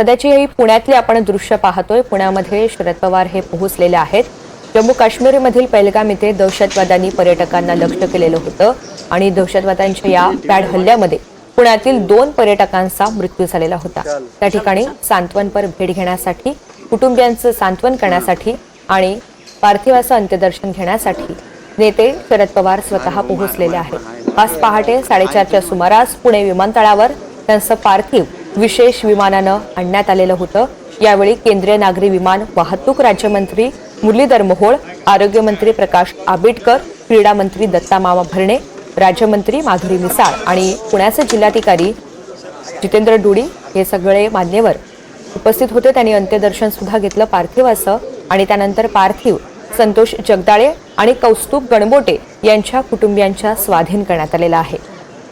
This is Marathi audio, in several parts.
सध्याची ही पुण्यातली आपण दृश्य पाहतोय. पुण्यामध्ये शरद पवार हे पोहोचलेले आहेत. जम्मू काश्मीरमधील पहलगाम इथे दहशतवाद्यांनी पर्यटकांना लक्ष केलेलं होतं आणि दहशतवाद्यांच्या या पॅड हल्ल्यामध्ये पुण्यातील दोन पर्यटकांचा मृत्यू झालेला होता. त्या ठिकाणी सांत्वनपर भेट घेण्यासाठी कुटुंबियांचं सांत्वन करण्यासाठी आणि पार्थिवाचं अंत्यदर्शन घेण्यासाठी नेते शरद पवार स्वतः पोहोचलेले आहेत. आज पहाटे साडेचारच्या सुमारास पुणे विमानतळावर त्यांचं पार्थिव विशेष विमानानं आणण्यात आलेलं होतं. यावेळी केंद्रीय नागरी विमान वाहतूक राज्यमंत्री मुरलीधर मोहोळ आरोग्यमंत्री प्रकाश आंबेडकर क्रीडा मंत्री दत्ता मामा भरणे राज्यमंत्री माधुरी मिसाळ आणि पुण्याचे जिल्हाधिकारी जितेंद्र डुडी हे सगळे मान्यवर उपस्थित होते. त्यांनी अंत्यदर्शन सुद्धा घेतलं पार्थिवाचं आणि त्यानंतर पार्थिव संतोष जगदाळे आणि कौस्तुभ गणबोटे यांच्या कुटुंबियांच्या स्वाधीन करण्यात आलेला आहे.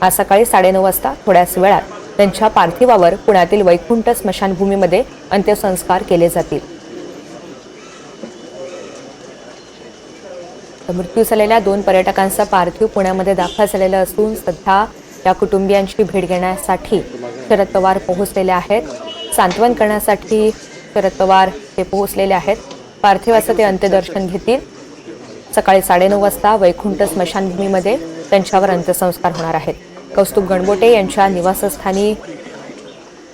आज सकाळी साडेनऊ वाजता थोड्याच वेळात त्यांच्या पार्थिवावर पुण्यातील वैकुंठ स्मशानभूमीमध्ये अंत्यसंस्कार केले जातील. मृत्यू झालेल्या दोन पर्यटकांचा पार्थिव पुण्यामध्ये दाखल झालेलं असून सध्या या कुटुंबियांची भेट घेण्यासाठी शरद पवार पोहोचलेले आहेत. सांत्वन करण्यासाठी शरद पवार ते पोहोचलेले आहेत. पार्थिवाचं ते अंत्यदर्शन घेतील. सकाळी साडेनऊ वाजता वैकुंठ स्मशानभूमीमध्ये त्यांच्यावर अंत्यसंस्कार होणार आहेत. कौस्तुभ गणबोटे यांच्या निवासस्थानी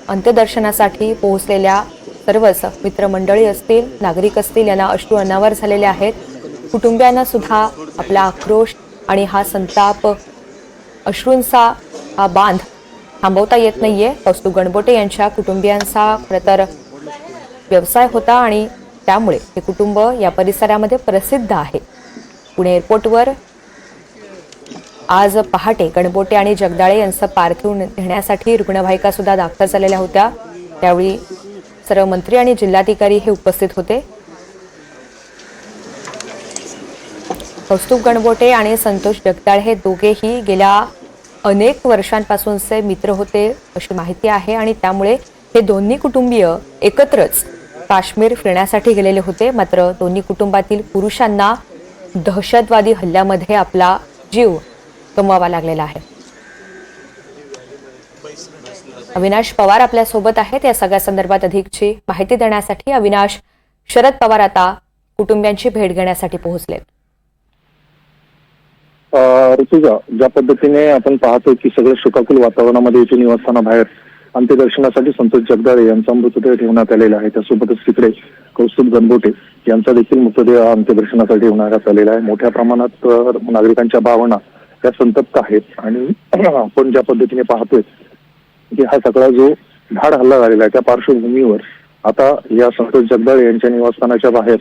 अंत्यदर्शनासाठी पोहोचलेल्या सर्वच मित्रमंडळी असतील नागरिक असतील यांना अश्रू अनावर झालेले आहेत. कुटुंबियांना सुद्धा आपला आक्रोश आणि हा संताप अश्रूंचा हा बांध थांबवता येत नाहीये. कौस्तुभ गणबोटे यांच्या कुटुंबियांचा खरं तर व्यवसाय होता आणि त्यामुळे हे कुटुंब या परिसरामध्ये प्रसिद्ध आहे. पुणे एअरपोर्टवर आज पहाटे गणबोटे आणि जगदाळे यांचं पार्थिव नेण्यासाठी रुग्णवाहिका सुद्धा दाखल झालेल्या होत्या. त्यावेळी सर्व मंत्री आणि जिल्हाधिकारी हे उपस्थित होते. कौस्तुभ गणबोटे आणि संतोष जगदाळे हे दोघेही गेल्या अनेक वर्षांपासूनचे मित्र होते अशी माहिती आहे आणि त्यामुळे हे दोन्ही कुटुंबीय एकत्रच काश्मीर फिरण्यासाठी गेलेले होते. मात्र दोन्ही कुटुंबातील पुरुषांना दहशतवादी हल्ल्यामध्ये आपला जीव गमवावा लागलेला आहे. अविनाश पवार आपल्यासोबत आहेत. या सगळ्या संदर्भात अधिकची माहिती देण्यासाठी अविनाश शरद पवार आता कुटुंबियांची भेट घेण्यासाठी पोहोचलेत. ऋतुजा ज्या पद्धतीने आपण पाहतो की सगळं शोकाकुल वातावरणामध्ये इथे निवासस्थानाबाहेर अंत्यदर्शनासाठी संतोष जगदाळे यांचा मृतदेह ठेवण्यात आलेला आहे. त्यासोबतच तिकडे कौस्तुभ गणबोटे यांचा देखील मृतदेह अंत्यदर्शनासाठी ठेवण्यात आलेला आहे. मोठ्या प्रमाणात नागरिकांच्या भावना त्या संतप्त आहेत आणि आपण ज्या पद्धतीने पाहतोय की हा सगळा जो धाड हल्ला झालेला आहे त्या पार्श्वभूमीवर आता या संतोष जगदाळे यांच्या निवासस्थानाच्या बाहेर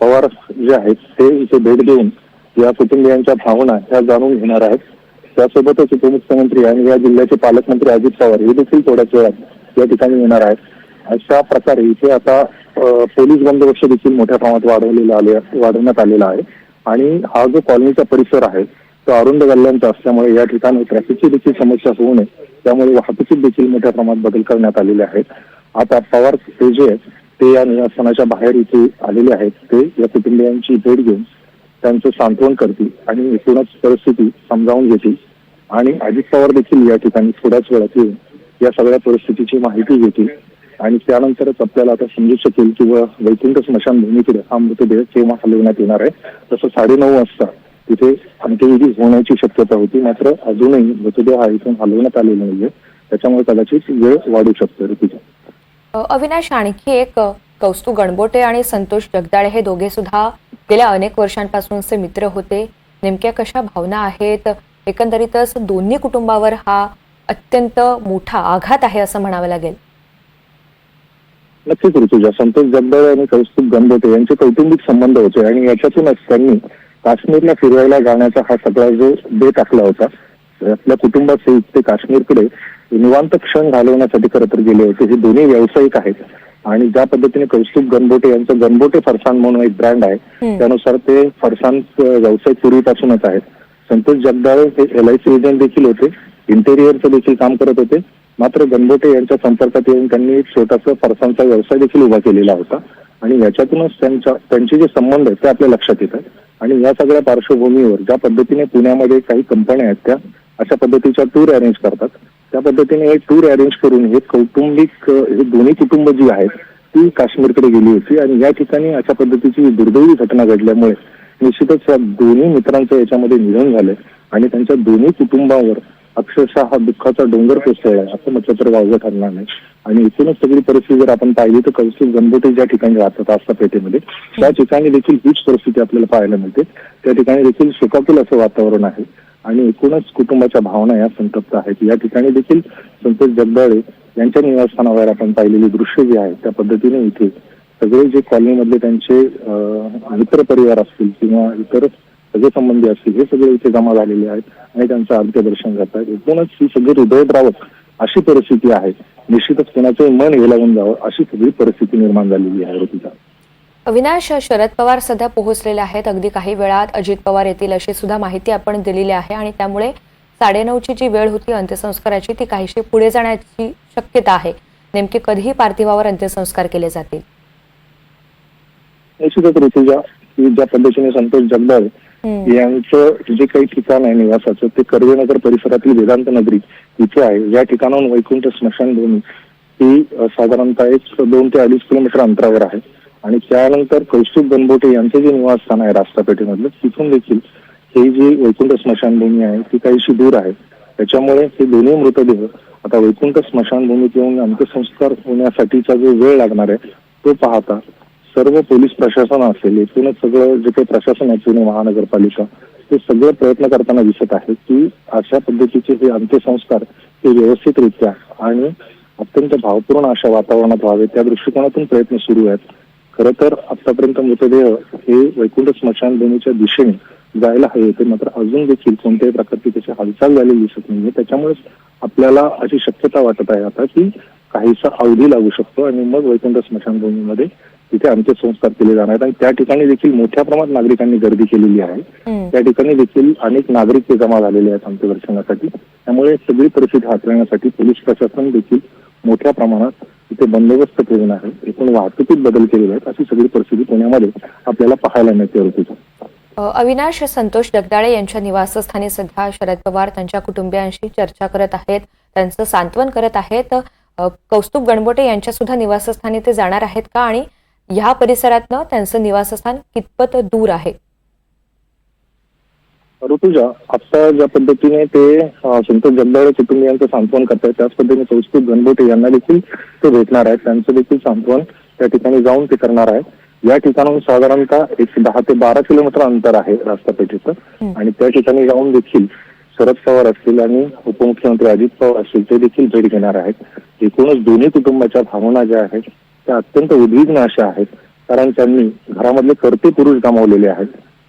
पवार जे आहेत ते इथे भेट देऊन या कुटुंबियांच्या भावना ह्या जाणून घेणार आहेत. त्यासोबतच उपमुख्यमंत्री आणि या जिल्ह्याचे पालकमंत्री अजित पवार हे देखील थोड्याच वेळात या ठिकाणी येणार आहेत. अशा प्रकारे इथे आता पोलीस बंदोबस्त देखील मोठ्या प्रमाणात वाढवलेला आले वाढवण्यात आलेला आहे. आणि हा जो कॉलनीचा परिसर आहे तो अरुंद गल्ल्यांचा असल्यामुळे या ठिकाणी ट्रॅफिकची देखील समस्या होऊ नये. त्यामुळे वाहतुकीत देखील मोठ्या प्रमाणात बदल करण्यात आलेले आहेत. आता पवार हे जे आहेत ते या निवासस्थानाच्या बाहेर इथे आलेले आहेत. ते या कुटुंबियांची भेट घेऊन त्यांचं सांत्वन करतील आणि एकूणच परिस्थिती समजावून घेतील. आणि अजित पवार देखील या ठिकाणी थोड्याच वेळात येऊन या सगळ्या परिस्थितीची माहिती घेतील. आणि त्यानंतरच आपल्याला आता समजू शकेल किंवा वैकुंठ स्मशानभूमीकडे हा मृतदेह केव्हा हलवण्यात येणार आहे. तसं साडेनऊ वाजता तिथे अंत्यविधी होण्याची शक्यता होती. मात्र अजूनही मृतदेह हा इथून हलवण्यात आलेला नाहीये. त्याच्यामुळे कदाचित वेळ वाढू शकते ऋतुजा अविनाश आणखी एक अ, कौस्तुभ गणबोटे आणि संतोष जगदाळे हे दोघे सुद्धा गेल्या अनेक वर्षांपासूनचे मित्र होते. नेमक्या कशा भावना आहेत? एकंदरीतच दोन्ही कुटुंबावर हा अत्यंत मोठा आघात आहे असं म्हणावं लागेल. नक्कीच ऋतुजा. संतोष जगदाळे आणि कौस्तुभ गणबोटे यांचे कौटुंबिक संबंध होते आणि याच्यातूनच त्यांनी काश्मीरला फिरवायला जाण्याचा हा सगळा जो बेत आखला होता आपल्या कुटुंबासहित ते काश्मीरकडे निवांत क्षण घालवण्यासाठी खरं तर गेले होते. हे दोन्ही व्यावसायिक आहेत. आणि ज्या पद्धतीने कौस्तुभ गणबोटे यांचं गणबोटे फरसान म्हणून एक ब्रँड आहे. त्यानुसार ते फरसान व्यावसायिक पूर्वीपासूनच आहेत. संतोष जगदाळे हे एल आय सी एजंट देखील होते इंटेरियरचं देखील काम करत होते. मात्र गणबोटे यांच्या संपर्कात येऊन त्यांनी एक छोटासा फरसांचा व्यवसाय देखील उभा केलेला होता. आणि याच्यातूनच त्यांच्या त्यांचे जे संबंध आहेत ते आपल्या लक्षात येत आहेत आणि या सगळ्या पार्श्वभूमीवर ज्या पद्धतीने पुण्यामध्ये काही कंपन्या आहेत त्या अशा पद्धतीच्या टूर अरेंज करतात. त्या पद्धतीने हे टूर अरेंज करून हे कौटुंबिक हे दोन्ही कुटुंब जी आहेत ती काश्मीरकडे गेली होती आणि या ठिकाणी अशा पद्धतीची दुर्दैवी घटना घडल्यामुळे निश्चितच या दोन्ही मित्रांचं याच्यामध्ये निधन झालंय आणि त्यांच्या दोन्ही कुटुंबावर अक्षरशः हा दुःखाचा डोंगर कोसळलाय असं म्हटलं तर वावगं ठरणार नाही. आणि एकूणच सगळी परिस्थिती जर आपण पाहिली तर कौशिक गणबोटे ज्या ठिकाणी राहतात आस्था पेठेमध्ये त्या ठिकाणी देखील हीच परिस्थिती आपल्याला पाहायला मिळते. त्या ठिकाणी देखील शोकाकुल असं वातावरण आहे. आणि एकूणच कुटुंबाच्या भावना या संतप्त आहेत. या ठिकाणी देखील संतोष जगदाळे यांच्या निवासस्थानावर आपण पाहिलेली दृश्य जे आहे त्या पद्धतीने इथे सगळे जे कॉलनीमधले त्यांचे मित्र परिवार असतील किंवा इतर संबंधी असतील हे सगळे इथे जमा झालेले आहेत आणि त्यांचं अंत्यदर्शन करतात एकूणच ही सगळी हृदयद्रावक अशी परिस्थिती आहे. निश्चितच कोणाचं मन हेलावून जावं अशी सगळी परिस्थिती निर्माण झालेली आहे ऋतुजा अविनाश शरद पवार सध्या पोहोचलेले आहेत. अगदी काही वेळात अजित पवार येतील अशी सुद्धा माहिती आपण दिलेली आहे आणि त्यामुळे साडेनऊची जी वेळ होती अंत्यसंस्काराची ती काहीशी पुढे जाण्याची शक्यता आहे. नेमके कधीही पार्थिवावर अंत्यसंस्कार केले जातील? निश्चितच ऋतुजा ज्या पद्धतीने संतोष जगदाळे. यांचं जे काही ठिकाण आहे निवासाचं ते कर्वेनगर परिसरातील वेदांत नगरी इथे आहे. या ठिकाणाहून वैकुंठ स्मशानभूमी ही साधारणतः एक दोन ते अडीच किलोमीटर अंतरावर आहे. आणि त्यानंतर कौस्तुभ बनबोटे यांचं जे निवासस्थान आहे रास्तापेठेमधलं तिथून देखील हे जी वैकुंठ स्मशानभूमी आहे ती काहीशी दूर आहे. त्याच्यामुळे हे दोन्ही मृतदेह आता वैकुंठ स्मशानभूमीत येऊन अंत्यसंस्कार होण्यासाठीचा जो वेळ लागणार आहे तो पाहता सर्व पोलीस प्रशासन असेल एकूणच सगळं जे काही प्रशासन आहे पुणे महानगरपालिका ते सगळं प्रयत्न करताना दिसत आहे की अशा पद्धतीचे हे अंत्यसंस्कार हे व्यवस्थितरित्या आणि अत्यंत भावपूर्ण अशा वातावरणात व्हावे त्या दृष्टिकोनातून प्रयत्न सुरू आहेत. खरं तर आतापर्यंत मृतदेह हे वैकुंठ स्मशानभूमीच्या दिशेने जायला हवे होते मात्र अजून देखील कोणत्याही प्रकारची त्याची हालचाल झालेली दिसत नाहीये. त्याच्यामुळेच आपल्याला अशी शक्यता वाटत आहे आता की काहीसा अवधी लागू शकतो आणि मग वैकुंठ स्मशानभूमीमध्ये तिथे अंत्यसंस्कार केले जाणार आहेत. आणि त्या ठिकाणी देखील मोठ्या प्रमाणात नागरिकांनी गर्दी केलेली आहे. त्या ठिकाणी देखील अनेक नागरिक ते जमा झालेले आहेत अंत्यदर्शनासाठी त्यामुळे सगळी परिस्थिती हाताळण्यासाठी पोलीस प्रशासन देखील मोठ्या प्रमाणात तिथे बंदोबस्त ठेवून आहे. एकूण वाहतुकीत बदल केलेले आहेत. अशी सगळी परिस्थिती पुण्यामध्ये आपल्याला पाहायला मिळते ऋतूचा अविनाश संतोष जगदाळे यांच्या निवासस्थानी सध्या शरद पवार त्यांच्या कुटुंबियांशी चर्चा करत आहेत. त्यांचं सांत्वन करत आहेत. कौस्तुभ गणबोटे यांच्या सुद्धा निवासस्थानी ते जाणार आहेत का? आणि ह्या परिसरातनं त्यांचं निवासस्थान कितपत दूर आहे? ऋतुजा आता ज्या पद्धतीने ते संतोष जगदाळे कुटुंबियांचं सांत्वन करतायत त्याच पद्धतीने कौस्तुभ गणबोटे यांना देखील ते भेटणार आहेत. त्यांचं देखील सांत्वन त्या ठिकाणी जाऊन ते करणार आहेत. या ठिकाणाहून साधारणतः एक दहा ते बारा किलोमीटर अंतर आहे रास्तापेठेचं. आणि त्या ठिकाणी जाऊन देखील शरद पवार असतील आणि उपमुख्यमंत्री अजित पवार असतील ते देखील भेट घेणार आहेत. एकूणच दोन्ही कुटुंबाच्या भावना ज्या आहेत त्या अत्यंत उद्विग्न अशा आहेत. कारण त्यांनी घरामधले करते पुरुष गमावलेले आहेत.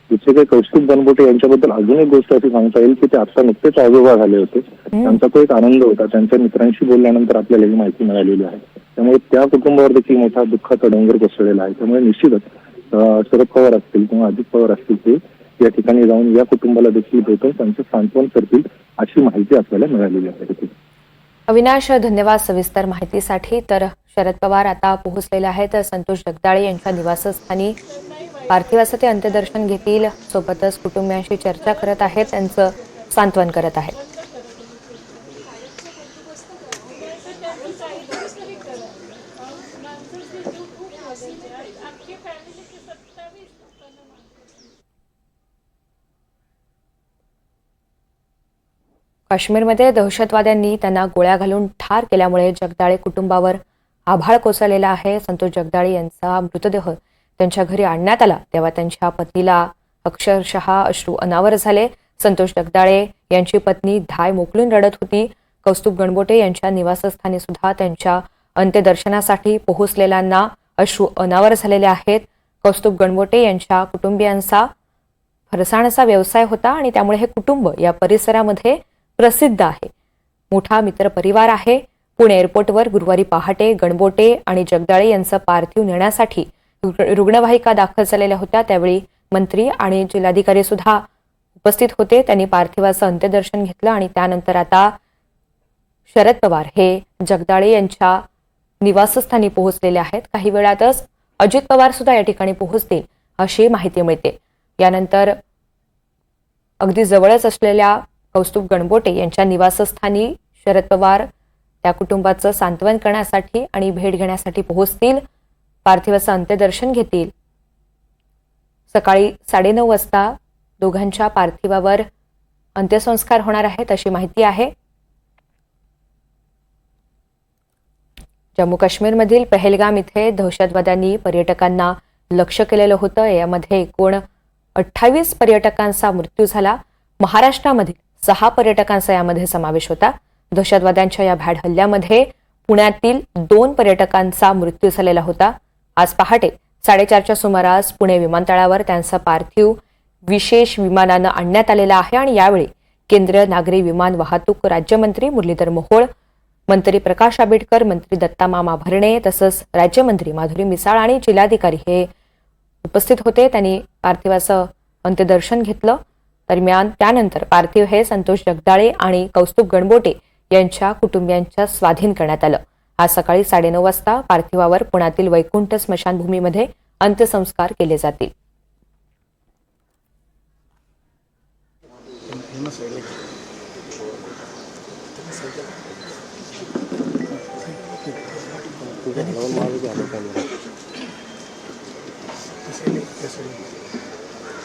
दुसरे काही कौस्तुभ गणबोटे यांच्याबद्दल अजून एक गोष्ट अशी सांगता येईल की ते आता नुकतेच आजोबा झाले होते. त्यांचा तो एक आनंद होता. त्यांच्या मित्रांशी बोलल्यानंतर आपल्याला ही माहिती मिळालेली आहे. त्यामुळे त्या कुटुंबावर देखील मोठा दुःखाचा डोंगर कोसळलेला आहे. त्यामुळे निश्चितच शरद पवार असतील किंवा अजित पवार असतील ते या ठिकाणी जाऊन या कुटुंबाला देखील भेटून त्यांचं सांत्वन करतील अशी माहिती आपल्याला मिळालेली आहे. अविनाश धन्यवाद सविस्तर माहितीसाठी. तर शरद पवार आता पोहोचलेले आहेत. संतोष जगदाळे यांच्या निवासस्थानी पार्थिवाचं ते अंत्यदर्शन घेतील. सोबतच कुटुंबियांशी चर्चा करत आहेत. त्यांचं सांत्वन करत आहेत. काश्मीरमध्ये दहशतवाद्यांनी त्यांना गोळ्या घालून ठार केल्यामुळे जगदाळे कुटुंबावर आभाळ कोसळलेला आहे. संतोष जगदाळे यांचा मृतदेह त्यांच्या घरी आणण्यात आला. तेव्हा त्यांच्या पत्नीला अक्षरशः अश्रू अनावर झाले. संतोष जगदाळे यांची पत्नी धाय मोकलून रडत होती. कौस्तुभ गणबोटे यांच्या निवासस्थानी सुद्धा त्यांच्या अंत्यदर्शनासाठी पोहोचलेल्यांना अश्रू अनावर झालेले आहेत. कौस्तुभ गणबोटे यांच्या कुटुंबियांचा फरसाणाचा व्यवसाय होता आणि त्यामुळे हे कुटुंब या परिसरामध्ये प्रसिद्ध आहे. मोठा मित्र परिवार आहे. पुणे एअरपोर्टवर गुरुवारी पहाटे गणबोटे आणि जगदाळे यांचं पार्थिव नेण्यासाठी रुग्णवाहिका दाखल झालेल्या होत्या. त्यावेळी मंत्री आणि जिल्हाधिकारी सुद्धा उपस्थित होते. त्यांनी पार्थिवाचं अंत्यदर्शन घेतलं आणि त्यानंतर आता शरद पवार हे जगदाळे यांच्या निवासस्थानी पोहोचलेले आहेत. काही वेळातच अजित पवार सुद्धा या ठिकाणी पोहोचतील अशी माहिती मिळते. यानंतर अगदी जवळच असलेल्या कौस्तुभ गणबोटे यांच्या निवासस्थानी शरद पवार त्या कुटुंबाचं सांत्वन करण्यासाठी आणि भेट घेण्यासाठी पोहोचतील. पार्थिवाचं अंत्यदर्शन घेतील. सकाळी साडेनऊ वाजता दोघांच्या पार्थिवावर अंत्यसंस्कार होणार आहेत अशी माहिती आहे. जम्मू काश्मीरमधील पहलगाम इथे दहशतवाद्यांनी पर्यटकांना लक्ष केलेलं होतं. यामध्ये एकूण अठ्ठावीस पर्यटकांचा मृत्यू झाला. महाराष्ट्रामधील सहा पर्यटकांचा यामध्ये समावेश होता. दहशतवाद्यांच्या या भॅड हल्ल्यामध्ये पुण्यातील दोन पर्यटकांचा मृत्यू झालेला होता. आज पहाटे साडेचारच्या सुमारास पुणे विमानतळावर त्यांचा पार्थिव विशेष विमानानं आणण्यात आलेला आहे आणि यावेळी केंद्रीय नागरी विमान वाहतूक राज्यमंत्री मुरलीधर मोहोळ मंत्री प्रकाश आंबेडकर मंत्री दत्तामामा भरणे तसंच राज्यमंत्री माधुरी मिसाळ आणि जिल्हाधिकारी हे उपस्थित होते. त्यांनी पार्थिवाचं अंत्यदर्शन घेतलं. दरम्यान त्यानंतर पार्थिव हे संतोष जगदाळे आणि कौस्तुभ गणबोटे यांच्या कुटुंबियांच्या स्वाधीन करण्यात आलं. आज सकाळी साडेनऊ वाजता पार्थिवावर पुण्यातील वैकुंठ स्मशानभूमीमध्ये अंत्यसंस्कार केले जातील.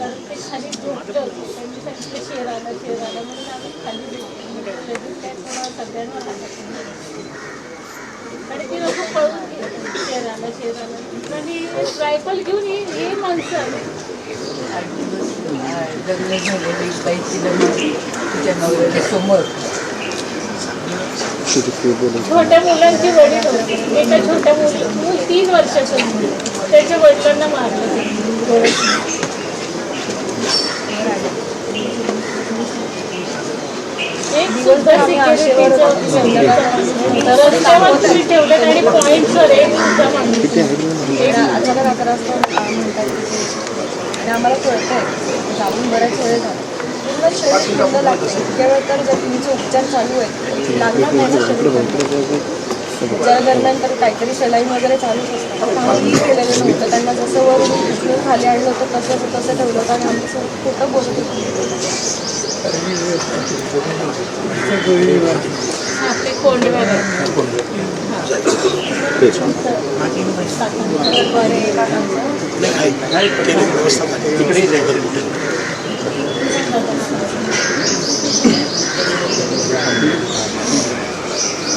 तर ते खाली झोपलं होतं. त्यांनी सांगितलं शेर आला शेर आला म्हणून आम्ही खाली काय थोडा आला आणि ती लोक पळून गेली. शेर आला शेर आला आणि रायफल घेऊन ही ही माणसं आली. लग्न झालेली बाईची लग्न तिच्या नवऱ्याच्या समोर. छोट्या मुलांचे वडील होते. एका छोट्या मुली तीन वर्षाचं मूल. त्याच्या वडिलांना मारलं. एक सुद्धा सिक्युरिटीचं रस्त्यावर तरी ठेवलं आणि पॉईंटवर एक सुद्धा माणूस अचानक अकरा आणि आम्हाला कळतं आहे जाऊन बऱ्याच वेळ झाला. पूर्ण शरीर लागतं इतक्या वेळ तर जर तुमचे उपचार चालू आहेत लागणार नाही जर दरम्यान तर काहीतरी शेलाई वगैरे चालूच असतं. काहीही केलेलं नव्हतं. त्यांना जसं वर उचलून खाली आणलं होतं तसं तसं ठेवलं होतं आणि आमचं खोटं बोलत होतं. कोंडे वगैरे.